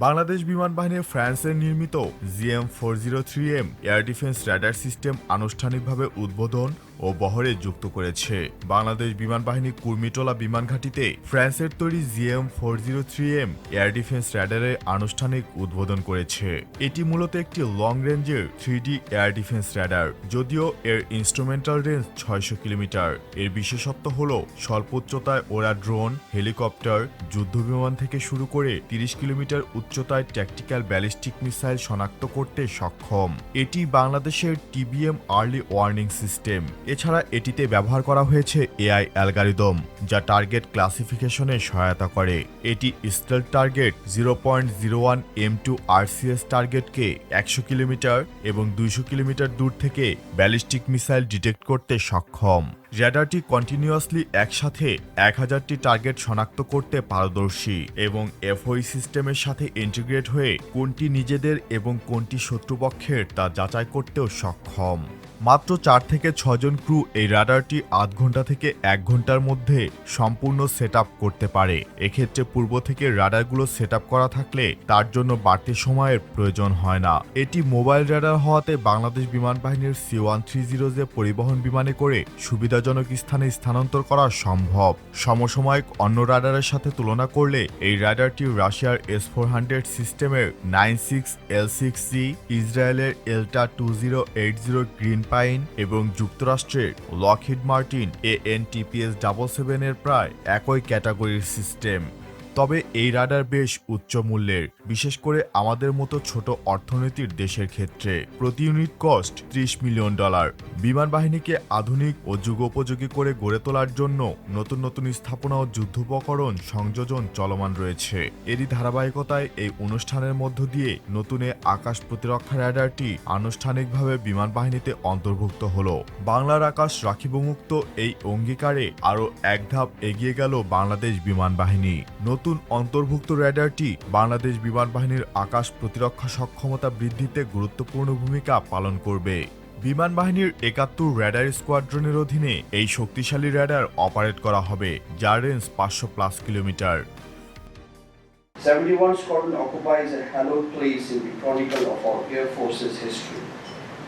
বাংলাদেশ বিমান বাহিনী ফ্রান্সের নির্মিত GM four zero three M air defence radar system আনুষ্ঠানিকভাবে উদ্বোধন ও বহরে যুক্ত করেছে। বাংলাদেশ বিমান বাহিনী কুর্মিটোলা বিমান ঘাঁটিতে ফ্রান্সের তৈরি GM four zero three M air defence র্যাডারের আনুষ্ঠানিক উদ্বোধন করেছে। এটি মূলত একটি লং রেঞ্জের থ্রি এয়ার ডিফেন্স র্যাডার যদিও এর ইনস্ট্রুমেন্টাল রেঞ্জ ছয়শো কিলোমিটার। এর বিশেষত্ব হল স্বল্প উচ্চতায় ওরা ড্রোন হেলিকপ্টার যুদ্ধবিমান থেকে শুরু করে তিরিশ কিলোমিটার উচ্চতায় ট্যাকটিক্যাল ব্যালিস্টিক মিসাইল শনাক্ত করতে সক্ষম। এটি বাংলাদেশের টিবিএম আর্লি ওয়ার্নিং সিস্টেম এছাড়া এটিতে ব্যবহার করা হয়েছে এআই অ্যালগারিদম, যা টার্গেট ক্লাসিফিকেশনে সহায়তা করে। এটি stealth target zero point zero one M two RCS টার্গেটকে একশো কিলোমিটার এবং দুইশো কিলোমিটার দূর থেকে ব্যালিস্টিক মিসাইল ডিটেক্ট করতে সক্ষম। র্যাডারটি কন্টিনিউয়াসলি একসাথে এক হাজারটি টার্গেট শনাক্ত করতে পারদর্শী এবং এফওই সিস্টেমের সাথে ইন্টিগ্রেট হয়ে কোনটি নিজেদের এবং কোনটি শত্রুপক্ষের তা যাচাই করতেও সক্ষম। মাত্র চার থেকে ছজন ক্রু এই রাডারটি আধ ঘণ্টা থেকে এক ঘণ্টার মধ্যে সম্পূর্ণ সেট করতে পারে। এক্ষেত্রে পূর্ব থেকে রাডারগুলো সেট করা থাকলে তার জন্য বাড়তি সময়ের প্রয়োজন হয় না। এটি মোবাইল রাডার হওয়াতে বাংলাদেশ বিমান বাহিনীর সি ওয়ান থ্রি জিরো যে পরিবহন বিমানে করে সুবিধাজনক স্থানে স্থানান্তর করা সম্ভব। সমসাময়িক অন্য রাডারের সাথে তুলনা করলে এই রাডারটি রাশিয়ার এস ফোর হান্ড্রেড সিস্টেমের nine six, L six C, ইসরায়েলের Elta two zero eight zero green pine এবং যুক্তরাষ্ট্রের Lockheed Martin A N TPS double সেভেনের প্রায় একই ক্যাটাগরির সিস্টেম তবে এই রাডার বেশ উচ্চ মূল্যের, বিশেষ করে আমাদের মতো ছোট অর্থনীতির দেশের ক্ষেত্রে। প্রতি ইউনিট কস্ট ত্রিশ মিলিয়ন ডলার। বিমান বাহিনীকে আধুনিক ও যুগোপযোগী করে গড়ে তোলার জন্য নতুন নতুন স্থাপনা ও যুদ্ধোপকরণ সংযোজন চলমান রয়েছে। এরই ধারাবাহিকতায় এই অনুষ্ঠানের মধ্য দিয়ে নতুন আকাশ প্রতিরক্ষা রাডারটি আনুষ্ঠানিকভাবে বিমান বাহিনীতে অন্তর্ভুক্ত হল। বাংলার আকাশ রাখিবমুক্ত এই অঙ্গীকারে আরও এক ধাপ এগিয়ে গেল বাংলাদেশ বিমান বাহিনী। নতুন অন্তর্ভুক্ত র্যাডারটি বাংলাদেশ বিমান বাহিনীর আকাশ প্রতিরক্ষা সক্ষমতা বৃদ্ধিতে গুরুত্বপূর্ণ ভূমিকা পালন করবে বিমান বাহিনীর একাত্তর র্যাডার স্কোয়াড্রনের অধীনে এই শক্তিশালী র্যাডার অপারেট করা হবে যার রেঞ্জ পাঁচশো plus kilometre 71 Squadron occupies a hallowed place in the chronicle of our Air Force's history.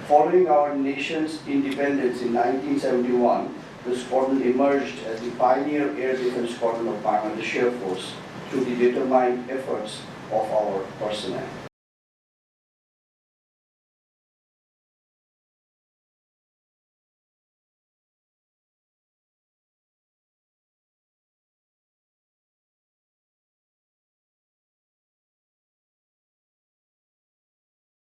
Following our nation's independence in 1971, the squadron emerged as the pioneer air defense squadron of Bangladesh Air Force through the determined efforts of our personnel.